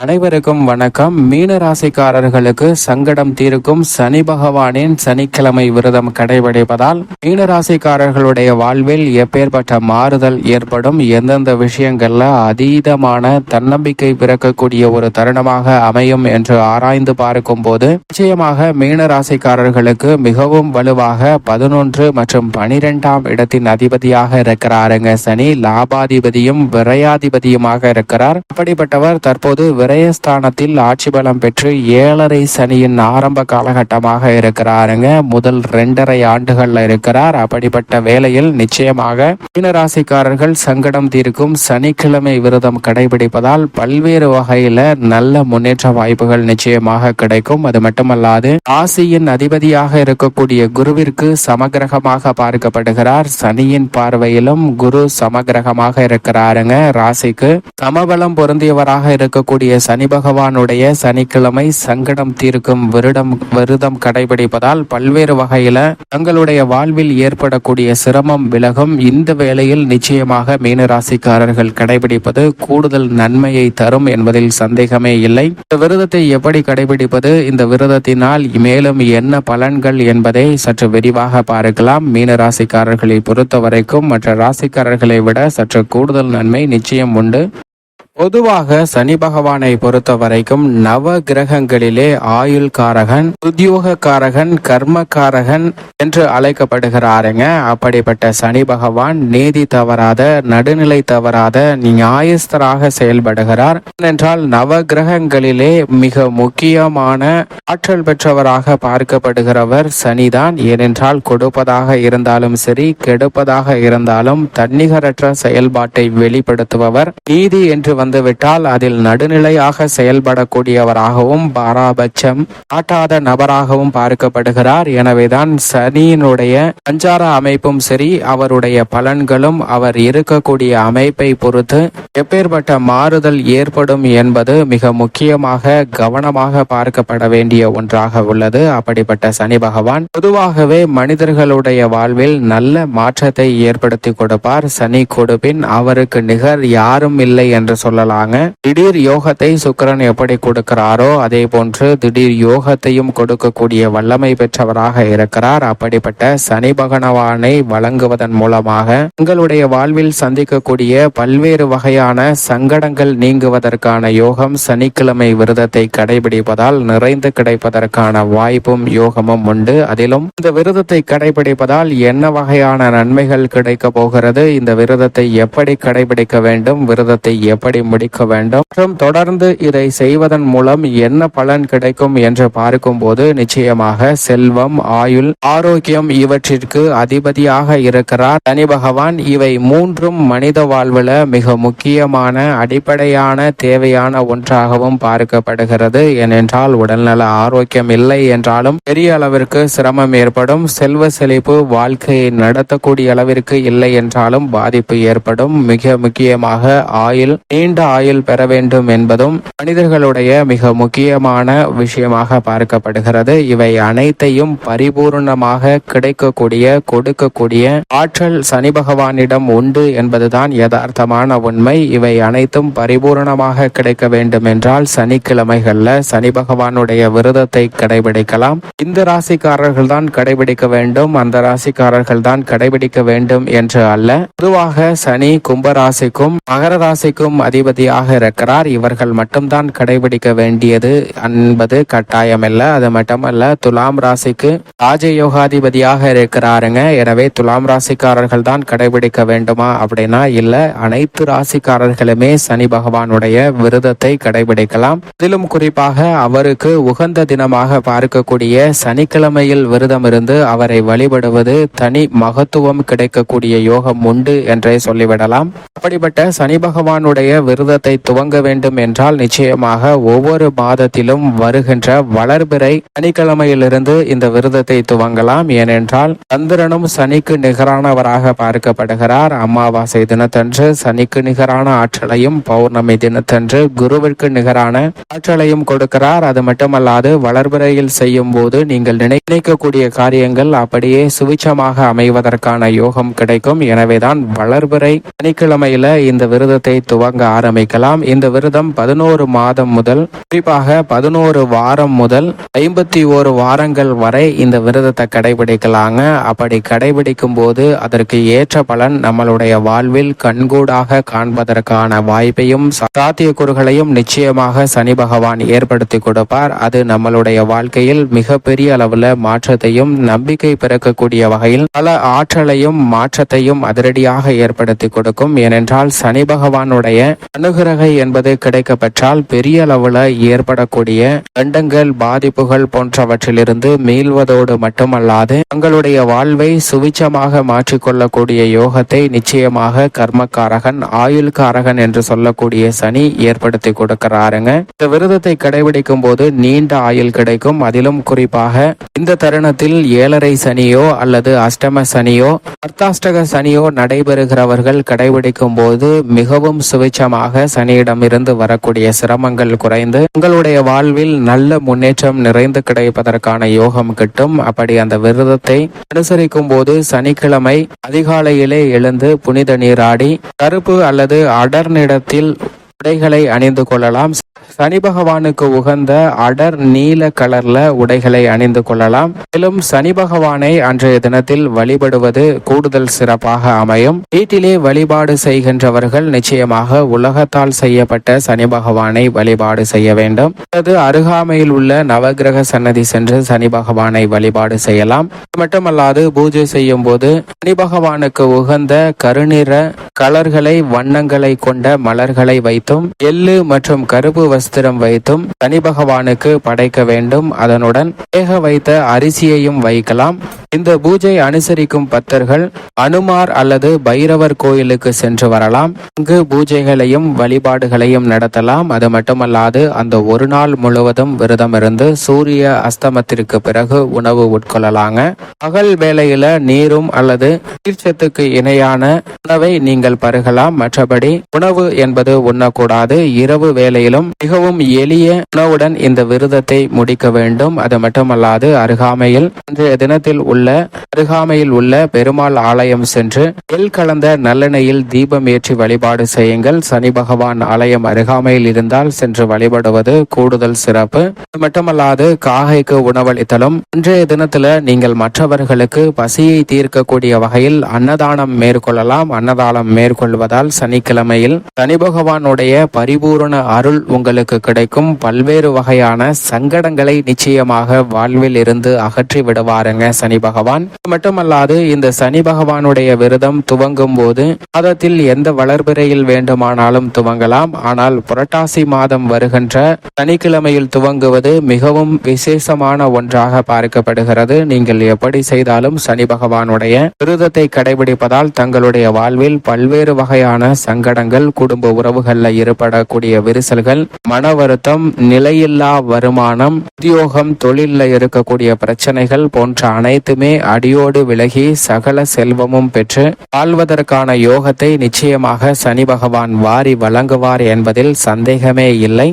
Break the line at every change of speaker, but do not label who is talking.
அனைவருக்கும் வணக்கம். மீன ராசிக்காரர்களுக்கு சங்கடம் தீர்க்கும் சனி பகவானின் சனிக்கிழமை விரதம் கடைபிடிப்பதால் மீன ராசிக்காரர்களுடைய வாழ்வில் எப்பேற்பட்ட மாறுதல் ஏற்படும். எந்தெந்த விஷயங்கள்ல அதீதமான தன்னம்பிக்கை பிறக்கக்கூடிய ஒரு தருணமாக அமையும் என்று ஆராய்ந்து பார்க்கும் போது நிச்சயமாக மீன ராசிக்காரர்களுக்கு மிகவும் வலுவாக பதினொன்று மற்றும் பனிரெண்டாம் இடத்தின் அதிபதியாக இருக்கிறாருங்க. சனி லாபாதிபதியும் விரையாதிபதியுமாக இருக்கிறார். அப்படிப்பட்டவர் தற்போது விரயஸ்தானத்தில் ஆட்சி பலம் பெற்று ஏழரை சனியின் ஆரம்ப காலகட்டமாக இருக்கிறாருங்க. முதல் ரெண்டரை ஆண்டுகள்ல இருக்கிறார். அப்படிப்பட்ட வேளையில் நிச்சயமாக மீனராசிக்காரர்கள் சங்கடம் தீர்க்கும் சனிக்கிழமை விரதம் கடைபிடிப்பதால் பல்வேறு வகையில நல்ல முன்னேற்ற வாய்ப்புகள் நிச்சயமாக கிடைக்கும். அது மட்டுமல்லாது ராசியின் அதிபதியாக இருக்கக்கூடிய குருவிற்கு சமகிரகமாக பார்க்கப்படுகிறார். சனியின் பார்வையிலும் குரு சமகிரகமாக இருக்கிறாருங்க. ராசிக்கு சமபலம் பொருந்தியவராக இருக்கக்கூடிய சனி பகவானுடைய சனிக்கிழமை சங்கடம் தீர்க்கும் விருடம் விருதம் கடைபிடிப்பதால் பல்வேறு வகையில தங்களுடைய வாழ்வில் ஏற்படக்கூடிய சிரமம் விலகும் இந்த வேளையில் நிச்சயமாக மீனராசிக்காரர்கள் கடைபிடிப்பது கூடுதல் நன்மையை தரும் என்பதில் சந்தேகமே இல்லை. இந்த விரதத்தை எப்படி கடைபிடிப்பது? இந்த விரதத்தினால் மேலும் என்ன பலன்கள் என்பதை சற்று விரிவாக பார்க்கலாம். மீனராசிக்காரர்களை பொறுத்தவரைக்கும் பொறுத்த வரைக்கும் மற்ற ராசிக்காரர்களை விட சற்று கூடுதல் நன்மை நிச்சயம் உண்டு. பொதுவாக சனி பகவானை பொறுத்த வரைக்கும் நவ கிரகங்களிலே ஆயுள் காரகன் உத்தியோக காரகன் கர்ம காரகன் என்று அழைக்கப்படுகிறாருங்க. அப்படிப்பட்ட சனி பகவான் நீதி தவறாத நடுநிலை தவறாத நியாயஸ்தராக செயல்படுகிறார். ஏனென்றால் நவ கிரகங்களிலே மிக முக்கியமான ஆற்றல் பெற்றவராக பார்க்கப்படுகிறவர் சனிதான். ஏனென்றால் கொடுப்பதாக இருந்தாலும் சரி கெடுப்பதாக இருந்தாலும் தன்னிகரற்ற செயல்பாட்டை வெளிப்படுத்துபவர். நீதி என்று வந்துவிட்டால் அதில் நடுநிலையாக செயல்படக்கூடியவராகவும் பாராபட்சம் காட்டாத நபராகவும் பார்க்கப்படுகிறார். எனவேதான் சனியினுடைய சஞ்சார அமைப்பும் சரி அவருடைய பலன்களும் அவர் இருக்கக்கூடிய அமைப்பை பொறுத்து எப்பேற்பட்ட மாறுதல் ஏற்படும் என்பது மிக முக்கியமாக கவனமாக பார்க்கப்பட வேண்டிய ஒன்றாக உள்ளது. அப்படிப்பட்ட சனி பகவான் பொதுவாகவே மனிதர்களுடைய வாழ்வில் நல்ல மாற்றத்தை ஏற்படுத்தி கொடுப்பார். சனி கொடுப்பின் அவருக்கு நிகர் யாரும் இல்லை என்று சொல்ல சொல்லலாங்க. திடீர் யோகத்தை சுக்கரன் எப்படி கொடுக்கிறாரோ அதே போன்று திடீர் யோகத்தையும் கொடுக்கக்கூடிய வல்லமை பெற்றவராக இருக்கிறார். அப்படிப்பட்ட சனி பகவானை வழங்குவதன் மூலமாக உங்களுடைய வாழ்வில் சந்திக்கக்கூடிய பல்வேறு வகையான சங்கடங்கள் நீங்குவதற்கான யோகம் சனிக்கிழமை விரதத்தை கடைபிடிப்பதால் நிறைந்து கிடைப்பதற்கான வாய்ப்பும் யோகமும் உண்டு. அதிலும் இந்த விரதத்தை கடைபிடிப்பதால் என்ன வகையான நன்மைகள் கிடைக்க போகிறது இந்த விரதத்தை எப்படி கடைபிடிக்க வேண்டும் விரதத்தை எப்படி முடிக்க வேண்டும் மற்றும் தொடர்ந்து இதை செய்வதன் மூலம் என்ன பலன் கிடைக்கும் என்று பார்க்கும்போது நிச்சயமாக செல்வம் ஆயுள் ஆரோக்கியம் இவற்றிற்கு அதிபதியாக இருக்கிறார். சனி பகவான் இவை மூன்றும் மனித வாழ்வுல மிக முக்கியமான அடிப்படையான தேவையான ஒன்றாகவும் பார்க்கப்படுகிறது. ஏனென்றால் உடல்நல ஆரோக்கியம் இல்லை என்றாலும் பெரிய அளவிற்கு சிரமம் ஏற்படும். செல்வ செழிப்பு வாழ்க்கையை நடத்தக்கூடிய அளவிற்கு இல்லை என்றாலும் பாதிப்பு ஏற்படும். மிக முக்கியமாக ஆயுள் நீண்ட நீண்ட ஆயுள் பெற வேண்டும் என்பதும் மனிதர்களுடைய மிக முக்கியமான விஷயமாக பார்க்கப்படுகிறது. இவை அனைத்தையும் பரிபூர்ணமாக கிடைக்கக்கூடிய கொடுக்கக்கூடிய ஆற்றல் சனி பகவானிடம் உண்டு என்பதுதான் யதார்த்தமான உண்மை. இவை அனைத்தும் பரிபூர்ணமாக கிடைக்க வேண்டும் என்றால் சனிக்கிழமைகள்ல சனி பகவானுடைய விரதத்தை கடைபிடிக்கலாம். இந்த ராசிக்காரர்கள் தான் கடைபிடிக்க வேண்டும் அந்த ராசிக்காரர்கள் தான் கடைபிடிக்க வேண்டும் என்று அல்ல. பொதுவாக சனி கும்பராசிக்கும் மகர ராசிக்கும் அதிக அதிபதியாக இருக்கிறார். இவர்கள் மட்டும்தான் கடைபிடிக்க வேண்டியது என்பது கட்டாயமல்ல. அது மட்டுமல்ல துலாம் ராசிக்கு ராஜயோகாதிபதியாக இருக்கிறாருங்க. எனவே துலாம் ராசிக்காரர்கள் தான் கடைபிடிக்க வேண்டுமா அப்படின்னா இல்ல. அனைத்து ராசிக்காரர்களுமே சனி பகவானுடைய விரதத்தை கடைபிடிக்கலாம். அதிலும் குறிப்பாக அவருக்கு உகந்த தினமாக பார்க்கக்கூடிய சனிக்கிழமையில் விரதம் இருந்து அவரை வழிபடுவது தனி மகத்துவம் கிடைக்கக்கூடிய யோகம் உண்டு என்றே சொல்லிவிடலாம். அப்படிப்பட்ட சனி பகவானுடைய விரதத்தை துவங்க வேண்டும் என்றால் நிச்சயமாக ஒவ்வொரு மாதத்திலும் வருகின்ற வளர்பிறை சனிக்கிழமையிலிருந்து இந்த விரதத்தை துவங்கலாம். ஏனென்றால் சந்திரனும் சனிக்கு நிகரானவராக பார்க்கப்படுகிறார். அமாவாசை தினத்தன்று சனிக்கு நிகரான ஆற்றலையும் பௌர்ணமி தினத்தன்று குருவிற்கு நிகரான ஆற்றலையும் கொடுக்கிறார். அது மட்டுமல்லாது வளர்பிறையில் செய்யும் போது நீங்கள் நினைக்கக்கூடிய காரியங்கள் அப்படியே சுவிச்சமாக அமைவதற்கான யோகம் கிடைக்கும். எனவேதான் வளர்பிறை சனிக்கிழமையில இந்த விரதத்தை துவங்க ஆரம்பிக்கலாம். இந்த விரதம் பதினோரு மாதம் முதல் குறிப்பாக பதினோரு வாரம் முதல் ஐம்பத்தி ஓரு வாரங்கள் வரை இந்த விரதத்தை கடைபிடிக்கலாங்க. அப்படி கடைபிடிக்கும் போது அதற்கு ஏற்ற பலன் நம்மளுடைய வாழ்வில் கண்கூடாக காண்பதற்கான வாய்ப்பையும் சாத்தியக்கூறுகளையும் நிச்சயமாக சனி பகவான் ஏற்படுத்தி கொடுப்பார். அது நம்மளுடைய வாழ்க்கையில் மிகப்பெரிய அளவுல மாற்றத்தையும் நம்பிக்கை பிறக்கக்கூடிய வகையில் பல ஆற்றலையும் மாற்றத்தையும் அதிரடியாக ஏற்படுத்தி கொடுக்கும். ஏனென்றால் சனி பகவானுடைய அனுகிரகை என்பது கிடைக்கப்பெற்றால் பெரிய அளவுல ஏற்படக்கூடிய கண்டங்கள் பாதிப்புகள் போன்றவற்றிலிருந்து மீள்வதோடு மட்டுமல்லாது தங்களுடைய வாழ்வை சுவிச்சமாக மாற்றிக்கொள்ளக்கூடிய யோகத்தை நிச்சயமாக கர்மக்காரகன் ஆயுள்காரகன் என்று சொல்லக்கூடிய சனி ஏற்படுத்தி கொடுக்கிறாருங்க. இந்த விரதத்தை கடைபிடிக்கும் போது நீண்ட ஆயுள் கிடைக்கும். அதிலும் குறிப்பாக இந்த தருணத்தில் ஏழரை சனியோ அல்லது அஷ்டம சனியோ அர்த்தாஷ்டக சனியோ நடைபெறுகிறவர்கள் கடைபிடிக்கும் போது மிகவும் சுவிச்சமாக சனியிடமிருந்து வரக்கூடிய சிரமங்கள் குறைந்து உங்களுடைய வாழ்வில் நல்ல முன்னேற்றம் நிறைந்து கிடைப்பதற்கான யோகம் கிட்டும். அப்படி அந்த விரதத்தை அனுசரிக்கும் போது சனிக்கிழமை அதிகாலையிலே எழுந்து புனித நீராடி கருப்பு அல்லது அடர் நிறத்தில் உடைகளை அணிந்து கொள்ளலாம். சனி பகவானுக்கு உகந்த அடர் நீல கலர்ல உடைகளை அணிந்து கொள்ளலாம். மேலும் சனி பகவானை அன்றைய தினத்தில் வழிபடுவது கூடுதல் சிறப்பாக அமையும். வீட்டிலே வழிபாடு செய்கின்றவர்கள் நிச்சயமாக உலகத்தால் செய்யப்பட்ட சனி பகவானை வழிபாடு செய்ய வேண்டும். அல்லது அருகாமையில் உள்ள நவகிரக சன்னதி சென்று சனி பகவானை வழிபாடு செய்யலாம். மட்டுமல்லாது பூஜை செய்யும் போது சனி பகவானுக்கு உகந்த கருநிற கலர்களை வண்ணங்களை கொண்ட மலர்களை வைத்தும் எள்ளு மற்றும் கருப்பு அஸ்திரம் வைத்தும் சனி பகவானுக்கு படைக்க வேண்டும். அதனுடன் வேக வைத்த அரிசியையும் வைக்கலாம். இந்த பூஜை அனுசரிக்கும் பக்தர்கள் அனுமார் அல்லது பைரவர் கோயிலுக்கு சென்று வரலாம். அங்கு பூஜைகளையும் வழிபாடுகளையும் நடத்தலாம். அது மட்டுமல்லாது அந்த ஒரு நாள் முழுவதும் விரதம் இருந்து சூரிய அஸ்தமத்திற்கு பிறகு உணவு உட்கொள்ளலாங்க. பகல் வேளையில நீரும் அல்லது நீர்ச்சத்துக்கு இணையான உணவை நீங்கள் பருகலாம். மற்றபடி உணவு என்பது உண்ணக்கூடாது. இரவு வேளையிலும் மிகவும் எளிய உணவுடன் இந்த விரதத்தை முடிக்க வேண்டும். அது மட்டுமல்லாது அருகாமையில் இன்றைய தினத்தில் உள்ள அருகாமையில் உள்ள பெருமாள் ஆலயம் சென்று எல் கலந்த நல்லெண்ணெயில் தீபம் ஏற்றி வழிபாடு செய்யுங்கள். சனி பகவான் ஆலயம் அருகாமையில் இருந்தால் சென்று வழிபடுவது கூடுதல் சிறப்பு. அது மட்டுமல்லாது காகைக்கு உணவளித்தலும். இன்றைய தினத்துல நீங்கள் மற்றவர்களுக்கு பசியை தீர்க்கக்கூடிய வகையில் அன்னதானம் மேற்கொள்ளலாம். அன்னதானம் மேற்கொள்வதால் சனிக்கிழமையில் சனி பகவானுடைய பரிபூரண அருள் உங்கள் உங்களுக்கு கிடைக்கும் பல்வேறு வகையான சங்கடங்களை நிச்சயமாக வாழ்வில் இருந்து அகற்றி விடுவாருங்க சனி பகவான். மட்டுமல்லாது இந்த சனி பகவானுடைய விரதம் துவங்கும் போது மாதத்தில் எந்த வளர்பிறையில் வேண்டுமானாலும் துவங்கலாம். ஆனால் புரட்டாசி மாதம் வருகின்ற சனிக்கிழமையில் துவங்குவது மிகவும் விசேஷமான ஒன்றாக பார்க்கப்படுகிறது. நீங்கள் எப்படி செய்தாலும் சனி பகவானுடைய விரதத்தை கடைபிடிப்பதால் தங்களுடைய வாழ்வில் பல்வேறு வகையான சங்கடங்கள் குடும்ப உறவுகளில் ஏற்படக்கூடிய விரிசல்கள் மன வருத்தம் நிலையில்லா வருமானம் உத்தியோகம் தொழில்ல இருக்கக்கூடிய பிரச்சனைகள் போன்ற அனைத்துமே அடியோடு விலகி சகல செல்வமும் பெற்று வாழ்வதற்கான யோகத்தை நிச்சயமாக சனி பகவான் வாரி வழங்குவார் என்பதில் சந்தேகமே இல்லை.